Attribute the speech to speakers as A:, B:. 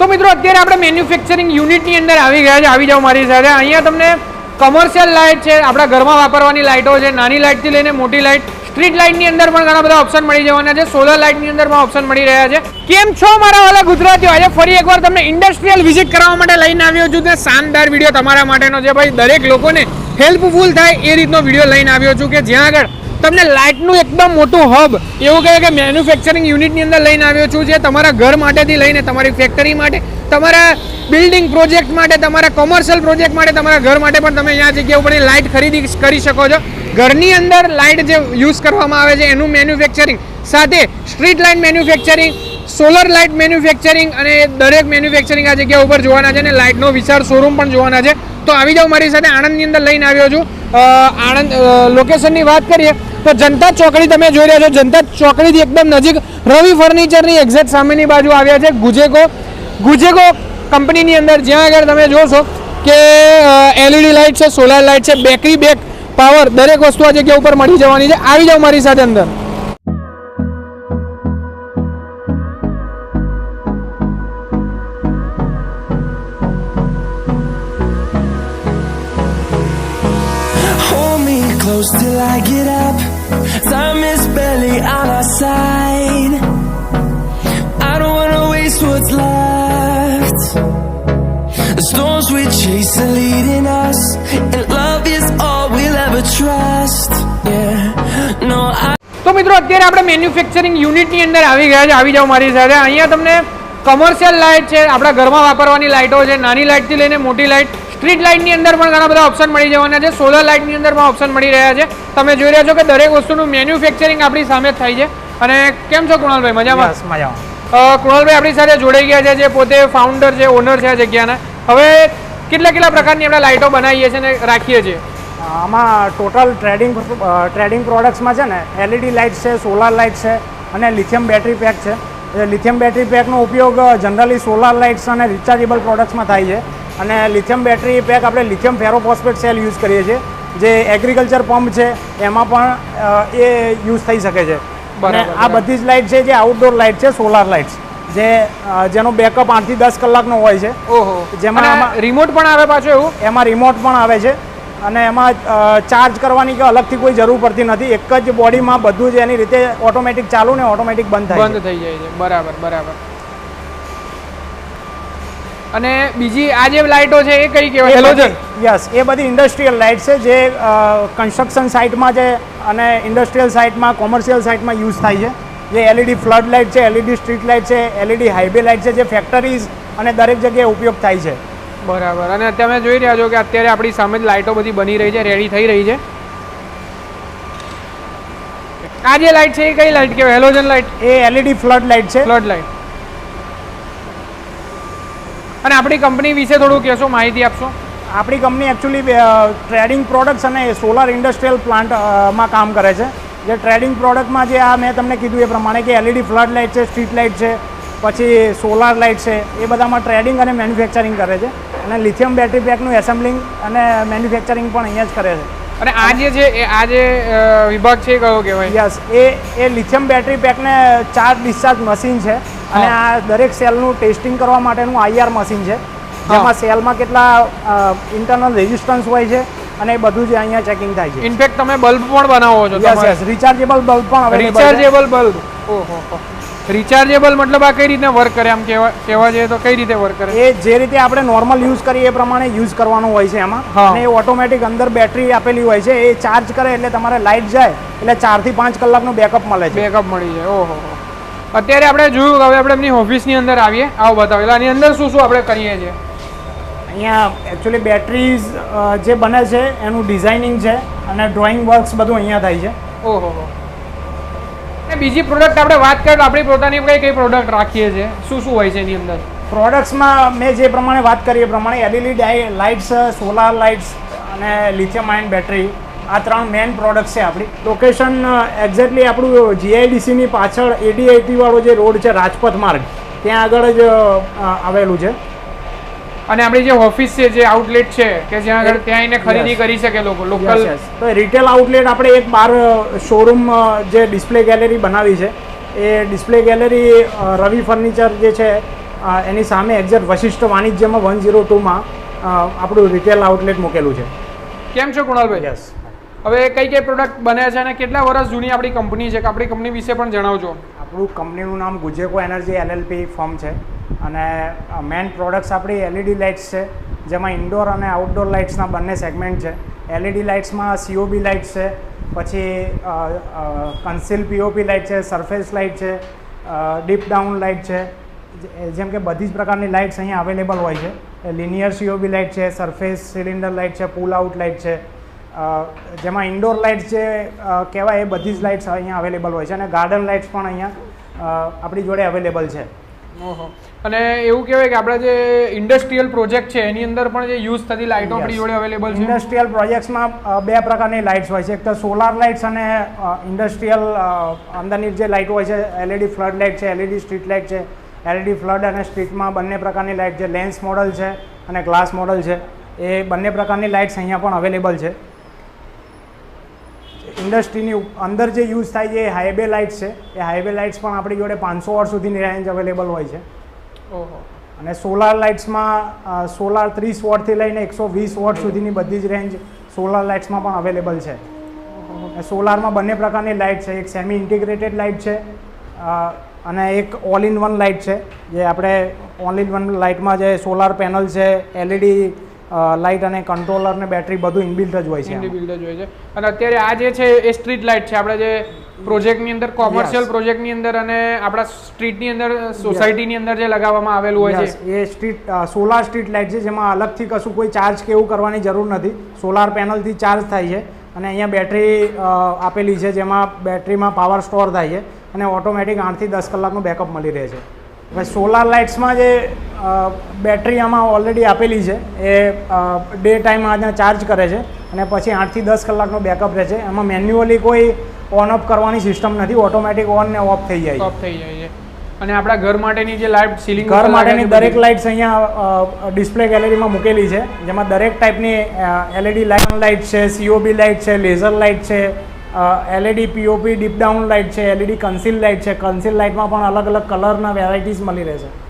A: તો મિત્રો, અત્યારે આપણે મેન્યુફેક્ચરિંગ યુનિટની અંદર આવી ગયા છે. આવી જાઓ મારી સાથે. અહીંયા તમને કમર્શિયલ લાઇટ છે, આપણા ઘરમાં વાપરવાની લાઇટો છે. નાની લાઇટથી લઈને મોટી લાઇટ. સ્ટ્રીટ લાઇટની અંદર પણ ઘણા બધા ઓપ્શન મળી જવાના છે. સોલર લાઇટની અંદર પણ ઓપ્શન મળી રહ્યા છે. કેમ છો મારા વાલા ગુજરાતીઓ? આજે ફરી એકવાર તમને ઇન્ડસ્ટ્રીયલ વિઝિટ કરવા માટે લઈને આવ્યો છું ને શાનદાર વીડિયો તમારા માટેનો છે. ભાઈ, દરેક લોકોને હેલ્પફુલ થાય એ રીતનો વીડિયો લઈને આવ્યો છું કે જ્યાં આગળ તમને લાઇટનું એકદમ મોટું હબ એવું કહે કે મેન્યુફેક્ચરિંગ યુનિટની અંદર લઈને આવ્યો છું જે તમારા ઘર માટેથી લઈને તમારી ફેક્ટરી માટે, તમારા બિલ્ડિંગ પ્રોજેક્ટ માટે, તમારા કોમર્શિયલ પ્રોજેક્ટ માટે, તમારા ઘર માટે પણ તમે અહીંયા જગ્યા ઉપર લાઇટ ખરીદી કરી શકો છો. ઘરની અંદર લાઇટ જે યુઝ કરવામાં આવે છે એનું મેન્યુફેક્ચરિંગ સાથે street light manufacturing solar light manufacturing અને દરેક મેન્યુફેક્ચરિંગ આ જગ્યા ઉપર જોવાના છે અને લાઇટનો વિશાળ શોરૂમ પણ જોવાના છે. તો આવી જાઓ મારી સાથે આણંદની અંદર લઈને આવ્યો છું. આણંદ લોકેશનની વાત કરીએ તો જનતા ચોકડી તમે જોઈ રહ્યા છો, જનતા ચોકડીથી એકદમ નજીક રવિ ફર્નિચરની એક્ઝેક્ટ સામેની બાજુ આવ્યા છે ગુજેકો ગુજેકો કંપનીની અંદર, જ્યાં આગળ તમે જોશો કે એલઈડી લાઇટ છે સોલાર લાઇટ છે બેકરી બેક પાવર દરેક વસ્તુ આ જગ્યા ઉપર મળી જવાની છે. આવી જાઓ મારી સાથે અંદર.
B: Close till I get up. Time is barely on our side. I don't wanna waste what's left. The storms we chase are leading us, and love is all we'll ever trust. Yeah, no, I.
A: તો મિત્રો અત્યારે આપણે manufacturing યુનિટની અંદર આવી ગયા છે આવી જાઓ મારી સાથે અહીંયા તમને કમર્શિયલ લાઇટ છે આપણા ઘરમાં વાપરવાની લાઇટો છે નાની લાઇટથી લઈને મોટી લાઇટ સ્ટ્રીટ લાઇટની અંદર પણ ઘણા બધા ઓપ્શન મળી જવાના છે. સોલર લાઇટની અંદર પણ ઓપ્શન મળી રહ્યા છે. તમે જોઈ રહ્યા છો કે દરેક વસ્તુનું મેન્યુફેક્ચરિંગ આપણી સામે જ થાય છે. અને કેમ છો કુણાલભાઈ? મજામાં?
C: મજામાં.
A: કુણાલભાઈ આપણી સાથે જોડાઈ ગયા છે જે પોતે ફાઉન્ડર છે ઓનર છે આ જગ્યાના. હવે કેટલા કેટલા પ્રકારની આપણે લાઇટો બનાવીએ છીએ અને રાખીએ છીએ?
C: આમાં ટોટલ ટ્રેડિંગ ટ્રેડિંગ પ્રોડક્ટ્સમાં છે ને એલઈડી લાઇટ છે સોલાર લાઇટ છે અને લિથિયમ બેટરી પેક છે. લિથિયમ બેટરી પેકનો ઉપયોગ જનરલી સોલાર લાઇટ્સ અને રિચાર્જેબલ પ્રોડક્ટ્સમાં થાય છે. અને લિથિયમ બેટરી પેક આપણે લિથિયમ ફેરોફોસ્ફેટ સેલ યુઝ કરીએ છીએ જે એગ્રીકલ્ચર પંપ છે એમાં પણ એ યુઝ થઈ શકે છે. અને આ બધી જ લાઇટ છે જે આઉટડોર લાઇટ છે સોલાર લાઇટ્સ જે જેનો બેકઅપ આઠથી દસ કલાકનો હોય છે.
A: ઓહો.
C: જેમાં
A: રિમોટ પણ આવે પાછું એવું?
C: એમાં રિમોટ પણ આવે છે. અને એમાં ચાર્જ કરવાની કે અલગથી કોઈ જરૂર પડતી નથી. એક જ બોડીમાં બધું જ એની રીતે ઓટોમેટિક ચાલુ ને ઓટોમેટિક બંધ થાય
A: બંધ થઈ જાય છે. બરાબર બરાબર. અને બીજી આ જે લાઇટો છે એ કઈ કહેવાય? હેલોજન
C: યસ એ બધી ઇન્ડસ્ટ્રીયલ લાઇટ છે જે કન્સ્ટ્રક્શન સાઇટમાં છે અને ઇન્ડસ્ટ્રીયલ સાઇટમાં કોમર્શિયલ સાઇટમાં યુઝ થાય છે. જે એલઈડી ફ્લડ લાઇટ છે એલઈડી સ્ટ્રીટ લાઇટ છે એલઈડી હાઈવે લાઇટ છે જે ફેક્ટરીઝ અને દરેક જગ્યાએ ઉપયોગ થાય છે.
A: બરાબર. અને તમે જોઈ રહ્યા છો કે અત્યારે આપણી સામે જ લાઇટો બધી બની રહી છે રેડી થઈ રહી છે. આ જે લાઇટ છે એ કઈ લાઇટ કહેવાય? હેલોજન લાઇટ
C: એ એલઈડી ફ્લડ લાઇટ છે.
A: ફ્લડ લાઇટ અને આપણી કંપની વિશે થોડું કહેશો માહિતી આપશો?
C: આપણી કંપની એકચ્યુઅલી ટ્રેડિંગ પ્રોડક્ટ્સ અને સોલાર ઇન્ડસ્ટ્રીયલ પ્લાન્ટમાં કામ કરે છે. જે ટ્રેડિંગ પ્રોડક્ટમાં જે આ મેં તમને કીધું એ પ્રમાણે કે એલઈડી ફ્લડ લાઇટ છે સ્ટ્રીટ લાઇટ છે પછી સોલાર લાઇટ છે એ બધામાં ટ્રેડિંગ અને મેન્યુફેક્ચરિંગ કરે છે. અને લિથિયમ બેટરી પેકનું એસેમ્બલિંગ અને મેન્યુફેક્ચરિંગ પણ અહીંયા જ કરે છે.
A: અને આ જે છે એ આ જે વિભાગ છે એ કયો કહેવાય?
C: યસ એ એ લિથિયમ બેટરી પેકને ચાર ડિસ્ચાર્જ મશીન છે. અને આ દરેક સેલનું ટેસ્ટિંગ કરવા માટેનું આઈઆર મશીન છે. જેમાં સેલમાં કેટલા ઇન્ટરનલ રેઝિસ્ટન્સ હોય છે અને એ બધું જ અહીંયા ચેકિંગ થાય છે.
A: ઇનફેક્ટ તમે બલ્બ પણ બનાવો છો
C: યસ યસ રિચાર્જેબલ બલ્બ પણ છે.
A: Rechargeable bulb. ઓહો રિચાર્જેબલ મતલબ આ કઈ રીતે વર્ક કરે? આમ કહેવા કહેવા જઈએ તો કઈ રીતે વર્ક કરે?
C: એ જે રીતે આપણે નોર્મલ યુઝ કરીએ એ પ્રમાણે યુઝ કરવાનું હોય છે એમાં. અને એ ઓટોમેટિક અંદર બેટરી આપેલી હોય છે. એ ચાર્જ કરે એટલે તમારે લાઇટ જાય એટલે ચારથી પાંચ કલાકનું બેકઅપ મળે છે.
A: બેકઅપ મળી જાય. ઓહો. અત્યારે આપણે જોયું કે હવે આપણે એમની ઓફિસની અંદર આવીએ આવો બતાવો એટલે આની અંદર શું શું આપણે કરીએ છીએ?
C: અહીંયા એકચ્યુઅલી બેટરીઝ જે બને છે એનું ડિઝાઇનિંગ છે અને ડ્રોઈંગ વર્ક્સ બધું અહીંયા થાય છે.
A: ઓહો. બીજી પ્રોડક્ટ આપણે વાત કરીએ તો આપણી પોતાની કઈ કઈ પ્રોડક્ટ રાખીએ છીએ? શું શું હોય છે એની અંદર?
C: પ્રોડક્ટ્સમાં મેં જે પ્રમાણે વાત કરી એ પ્રમાણે એલઈડી લાઇટ્સ સોલાર લાઇટ્સ અને લિથિયમ આયન બેટરી આ ત્રણ મેઇન પ્રોડક્ટ છે આપણી. લોકેશન એક્ઝેક્ટલી આપણું જીઆઈડીસીની પાછળ એડીઆઈટીવાળો જે રોડ છે રાજપથ માર્ગ ત્યાં આગળ જ આવેલું છે.
A: અને આપણી જે ઓફિસ છે જે આઉટલેટ છે કે જ્યાં આગળ ત્યાં આવીને ખરીદી કરી શકે લોકો લોકલ
C: તો રિટેલ આઉટલેટ આપણે એક બાર શોરૂમ જે ડિસ્પ્લે ગેલેરી બનાવી છે એ ડિસ્પ્લે ગેલેરી રવિ ફર્નિચર જે છે એની સામે એક્ઝેક્ટ વશિષ્ઠ વાણિજ્યમાં વન ઝીરો ટુમાં આપણું રિટેલ આઉટલેટ મૂકેલું છે.
A: કેમ છો કુણાલભાઈ?
C: યસ
A: હવે કઈ કઈ પ્રોડક્ટ બને છે અને કેટલા વર્ષ જૂની આપણી કંપની છે? કે આપણી કંપની વિશે પણ જણાવજો.
C: આપણું કંપનીનું નામ ગુજેકો એનર્જી એલએલપી ફર્મ છે. અને મેન પ્રોડક્ટ્સ આપણી એલઈડી લાઇટ્સ છે, જેમાં ઇન્ડોર અને આઉટડોર લાઇટ્સના બંને સેગમેન્ટ છે. એલઈડી લાઇટ્સમાં સીઓબી લાઇટ્સ છે, પછી કન્સિલ પીઓપી લાઇટ છે સરફેસ લાઇટ છે ડીપ ડાઉન લાઇટ છે. જેમ કે બધી જ પ્રકારની લાઇટ્સ અહીંયા અવેલેબલ હોય છે. લિનિયર સીઓબી લાઇટ છે સરફેસ સિલિન્ડર લાઇટ છે પુલ આઉટ લાઇટ છે. જેમાં ઇન્ડોર લાઇટ્સ જે કહેવાય એ બધી જ લાઇટ્સ અહીંયા અવેલેબલ હોય છે અને ગાર્ડન લાઇટ્સ પણ અહીંયા આપણી જોડે અવેલેબલ છે.
A: ઓહો. અને એવું કહેવાય કે આપણા જે ઇન્ડસ્ટ્રીયલ પ્રોજેક્ટ છે એની અંદર પણ જે યુઝ થતી લાઇટો આપણી જોડે અવેલેબલ છે?
C: ઇન્ડસ્ટ્રીયલ પ્રોજેક્ટ્સમાં બે પ્રકારની લાઇટ્સ હોય છે. એક તો સોલાર લાઇટ્સ અને ઇન્ડસ્ટ્રીયલ અંદરની જે લાઇટ હોય છે એલઈડી ફ્લડ લાઇટ છે એલઈડી સ્ટ્રીટ લાઇટ છે એલઈડી ફ્લડ અને સ્ટ્રીટમાં બંને પ્રકારની લાઇટ છે. લેન્સ મોડલ છે અને ગ્લાસ મોડલ છે. એ બંને પ્રકારની લાઇટ્સ અહીંયા પણ અવેલેબલ છે. ઇન્ડસ્ટ્રીની અંદર જે યુઝ થાય છે એ હાઈવે લાઇટ્સ છે. એ હાઈવે લાઇટ્સ પણ આપણી જોડે પાંચસો વોટ સુધીની રેન્જ અવેલેબલ હોય છે.
A: ઓહો.
C: અને સોલાર લાઇટ્સમાં સોલાર ત્રીસ વોટથી લઈને એકસો વીસ વોટ સુધીની બધી જ રેન્જ સોલાર લાઇટ્સમાં પણ અવેલેબલ છે. સોલારમાં બંને પ્રકારની લાઇટ છે. એક સેમી ઇન્ટિગ્રેટેડ લાઇટ છે અને એક ઓલ ઇન વન લાઇટ છે. જે આપણે ઓલ ઇન વન લાઇટમાં જે સોલાર પેનલ છે એલઈડી લાઇટ અને કંટ્રોલર ને બેટરી બધું ઇનબિલ્ટ જ હોય છે
A: ઇનબિલ્ટ જ હોય છે. અને અત્યારે આ જે છે એ સ્ટ્રીટ લાઇટ છે. આપણે જે પ્રોજેક્ટની અંદર કોમર્શિયલ. પ્રોજેક્ટની અંદર અને આપણા સ્ટ્રીટની અંદર સોસાયટીની અંદર જે લગાવવામાં આવેલું હોય છે.
C: એ સ્ટ્રીટ સોલાર સ્ટ્રીટ લાઇટ છે જેમાં અલગથી કશું કોઈ ચાર્જ કે એવું કરવાની જરૂર નથી. સોલાર પેનલથી ચાર્જ થાય છે. અને અહીંયા બેટરી આપેલી છે જેમાં બેટરીમાં પાવર સ્ટોર થાય છે. અને ઓટોમેટિક આઠથી દસ કલાકનું બેકઅપ મળી રહે છે. હવે સોલાર લાઇટ્સમાં જે બેટરી આમાં ઓલરેડી આપેલી છે એ ડે ટાઈમ આને ચાર્જ કરે છે અને પછી આઠથી દસ કલાકનો બેકઅપ રહે છે. એમાં મેન્યુઅલી કોઈ ઓન ઓફ કરવાની સિસ્ટમ નથી. ઓટોમેટિક ઓન ને ઓફ થઈ જાય
A: ઓફ થઈ જાય છે. અને આપણા ઘર માટેની જે લાઇટ સીલિંગ
C: ઘર માટેની દરેક લાઇટ્સ અહીંયા ડિસ્પ્લે ગેલેરીમાં મૂકેલી છે. જેમાં દરેક ટાઈપની એલઈડી લાઇન લાઇટ છે સીઓબી લાઇટ છે લેઝર લાઇટ છે LED POP deep down light છે એલઈડી કન્સીલ લાઇટ છે. કન્સીલ લાઇટમાં પણ અલગ અલગ કલરના વેરાયટીઝ મળી રહે છે